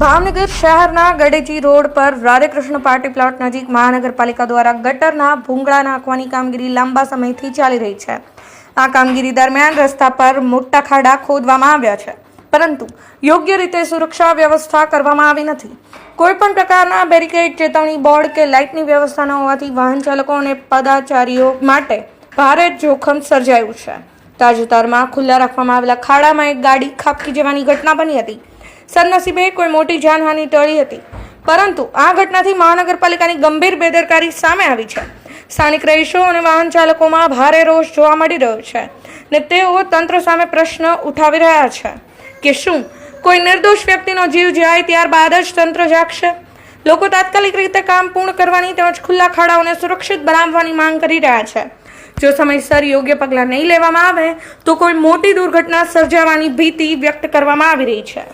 ભાવનગર શહેરના ગડેજી રોડ પર Radhekrishna party plot નજીક મહાનગરપાલિકા દ્વારા ગટરના ભૂંગળા નાખવાની કામગીરી લાંબા સમયથી ચાલી રહી છે. આ કામગીરી દરમિયાન રસ્તા પર મોટા ખાડા ખોદવામાં આવ્યા છે. પરંતુ યોગ્ય રીતે સુરક્ષા વ્યવસ્થા કરવામાં આવી નથી. કોઈ પણ પ્રકારના બેરિકેડ, ચેતવણી બોર્ડ કે લાઇટની વ્યવસ્થા ન હોવાથી વાહન ચાલકો અને પદાચારીઓ માટે ભારે જોખમ સર્જાયું છે. તાજેતરમાં ખુલ્લા રાખવામાં આવેલા ખાડામાં એક ગાડી ખાબકી જવાની ઘટના બની હતી. સદનસીબે કોઈ મોટી જાનહાનિ ટળી હતી. પરંતુ આ ઘટનાથી મહાનગરપાલિકાની ગંભીર બેદરકારી સામે આવી છે. સ્થાનિક રહીશો અને વાહન ચાલકોમાં ભારે રોષ જોવા મળી રહ્યો છે ને તેઓ તંત્ર સામે પ્રશ્ન ઉઠાવી રહ્યા છે કે શું કોઈ નિર્દોષ વ્યક્તિનો જીવ જાય ત્યારબાદ જ તંત્ર જાગશે? લોકો તાત્કાલિક રીતે કામ પૂર્ણ કરવાની તેમજ ખુલ્લા ખાડાઓને સુરક્ષિત બનાવવાની માંગ કરી રહ્યા છે. જો સમયસર યોગ્ય પગલાં નહીં લેવામાં આવે, તો કોઈ મોટી દુર્ઘટના સર્જાવાની ભીતિ વ્યક્ત કરવામાં આવી રહી છે.